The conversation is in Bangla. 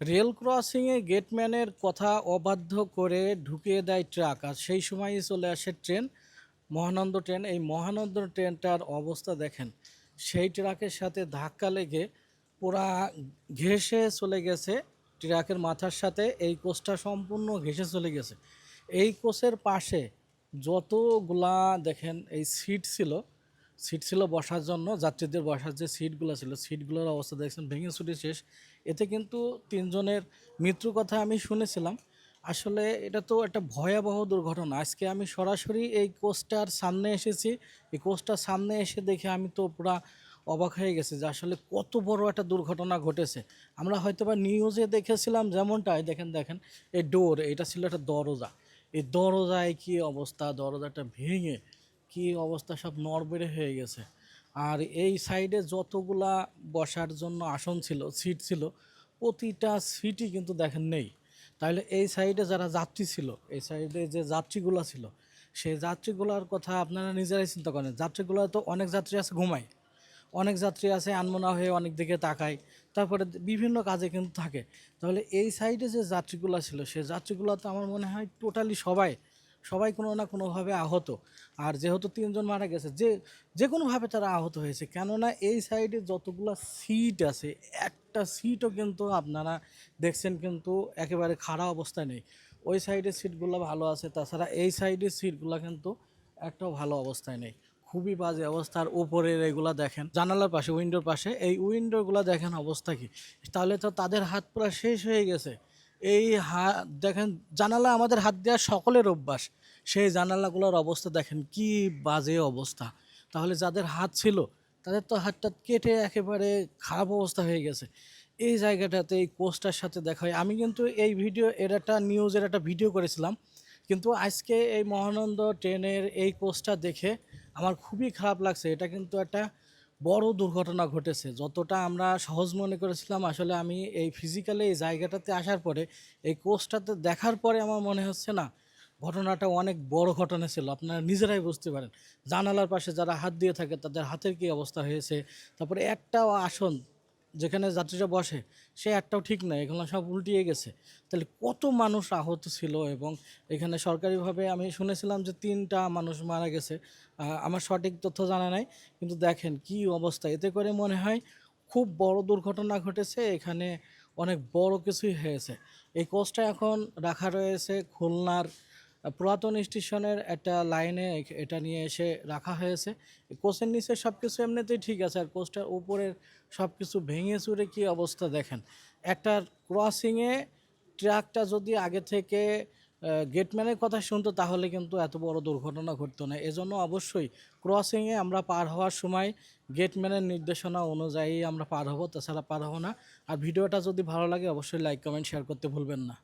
রেল ক্রসিংয়ে গেটম্যানের কথা অবাধ্য করে ঢুকিয়ে দেয় ট্রাক, আর সেই সময়ই চলে আসে ট্রেন। মহানন্দ ট্রেন, এই মহানন্দ ট্রেনটার অবস্থা দেখেন। সেই ট্রাকের সাথে ধাক্কা লেগে পুরা ঘেসে চলে গেছে, ট্রাকের মাথার সাথে এই কোচটা সম্পূর্ণ ঘেসে চলে গেছে। এই কোচের পাশে যতগুলা দেখেন, এই সিট ছিল সিট ছিল বসার জন্য, যাত্রীদের বসার যে সিটগুলো ছিল সিটগুলোর অবস্থা দেখছেন, ভেঙে ছুটে শেষ। এতে কিন্তু তিনজনের মৃত্যুর কথা আমি শুনেছিলাম। আসলে এটা তো একটা ভয়াবহ দুর্ঘটনা। আজকে আমি সরাসরি এই কোচটার সামনে এসেছি। এই কোচটার সামনে এসে দেখে আমি তো পুরা অবাক হয়ে গেছে যে আসলে কত বড় একটা দুর্ঘটনা ঘটেছে। আমরা হয়তো বা নিউজে দেখেছিলাম যেমনটাই দেখেন দেখেন, এই ডোর এটা ছিল একটা দরজা। এই দরজায় কি অবস্থা? দরজাটা ভেঙে কি অবস্থা, সব নড়বেড়ে হয়ে গেছে। আর এই সাইডে যতগুলা বসার জন্য আসন ছিল সিট ছিল, প্রতিটা সিটই কিন্তু দেখেন নেই। তাহলে এই সাইডে যারা যাত্রী ছিল, এই সাইডে যে যাত্রীগুলো ছিল, সেই যাত্রীগুলোর কথা আপনারা নিজেরাই চিন্তা করেন। যাত্রীগুলো তো অনেক যাত্রী আছে ঘুমায়, অনেক যাত্রী আছে আনমনা হয়ে অনেক দিকে তাকায়, তারপরে বিভিন্ন কাজে কিন্তু থাকে। তাহলে এই সাইডে যে যাত্রীগুলো ছিল, সেই যাত্রীগুলো তো আমার মনে হয় টোটালি সবাই সবাই কোনো না কোনোভাবে আহত। আর যেহেতু তিনজন মারা গেছে, যে যে কোনোভাবে তারা আহত হয়েছে, কেননা এই সাইডে যতগুলো সিট আছে, একটা সিটও কিন্তু আপনারা দেখছেন কিন্তু একেবারে খারাপ অবস্থায় নেই। ওই সাইডের সিটগুলো ভালো আছে, তাছাড়া এই সাইডের সিটগুলো কিন্তু একটাও ভালো অবস্থায় নেই। খুবই বাজে অবস্থার উপরের এগুলা দেখেন, জানালার পাশে, উইন্ডোর পাশে, এই উইন্ডোগুলো দেখেন অবস্থা কি? তাহলে তো তাদের হাত পুরো শেষ হয়ে গেছে। এই হাত দেখেন জানালা আমাদের হাত দেওয়া সকলের অভ্যাস। সেই জানালাগুলোর অবস্থা দেখেন কি বাজে অবস্থা। তাহলে যাদের হাত ছিল, তাদের তো হাতটা কেটে একেবারে খারাপ অবস্থা হয়ে গেছে। এই জায়গাটাতে, এই কোচটার সাথে দেখা হয়। আমি কিন্তু এই ভিডিও, এর একটা নিউজের একটা ভিডিও করেছিলাম। কিন্তু আজকে এই মহানন্দ ট্রেনের এই কোচটা দেখে আমার খুবই খারাপ লাগছে। এটা কিন্তু একটা বড় দুর্ঘটনা ঘটেছে। যতটা আমরা সহজ মনে করেছিলাম, আসলে আমি এই ফিজিক্যালি এই জায়গাটাতে আসার পরে, এই কোর্সটাতে দেখার পরে আমার মনে হচ্ছে না, ঘটনাটা অনেক বড় ঘটনা ছিল। আপনারা নিজেরাই বুঝতে পারেন। জানালার পাশে যারা হাত দিয়ে থাকে, তাদের হাতের কী অবস্থা হয়েছে? তারপরে একটাও আসন যেখানে যাত্রীরা বসে, সে একটাও ঠিক নয় এখানে সব উল্টিয়ে গেছে। তাহলে কত মানুষ আহত ছিল এবং এখানে সরকারিভাবে আমি শুনেছিলাম যে তিনটা মানুষ মারা গেছে। আমার সঠিক তথ্য জানা নাই, কিন্তু দেখেন কি অবস্থা। এতে করে মনে হয় খুব বড় দুর্ঘটনা ঘটেছে, এখানে অনেক বড় কিছুই হয়েছে। এই কোচটা এখন রাখা রয়েছে খুলনার পুরাতন স্টেশনের একটা লাইনে এটা নিয়ে এসে রাখা হয়েছে। কোচের নিচে সব কিছু এমনিতেই ঠিক আছে, আর কোচটার উপরের সব কিছু ভেঙে চুরে কী অবস্থা দেখেন। একটা ক্রসিংয়ে ট্রাকটা যদি আগে থেকে গেটম্যানের কথা শুনতো, তাহলে কিন্তু এত বড় দুর্ঘটনা ঘটতো না। এজন্য অবশ্যই ক্রসিংয়ে আমরা পার হওয়ার সময় গেটম্যানের নির্দেশনা অনুযায়ী আমরা পার হব, তাছাড়া পার হব না। আর ভিডিওটা যদি ভালো লাগে, অবশ্যই লাইক কমেন্ট শেয়ার করতে ভুলবেন না।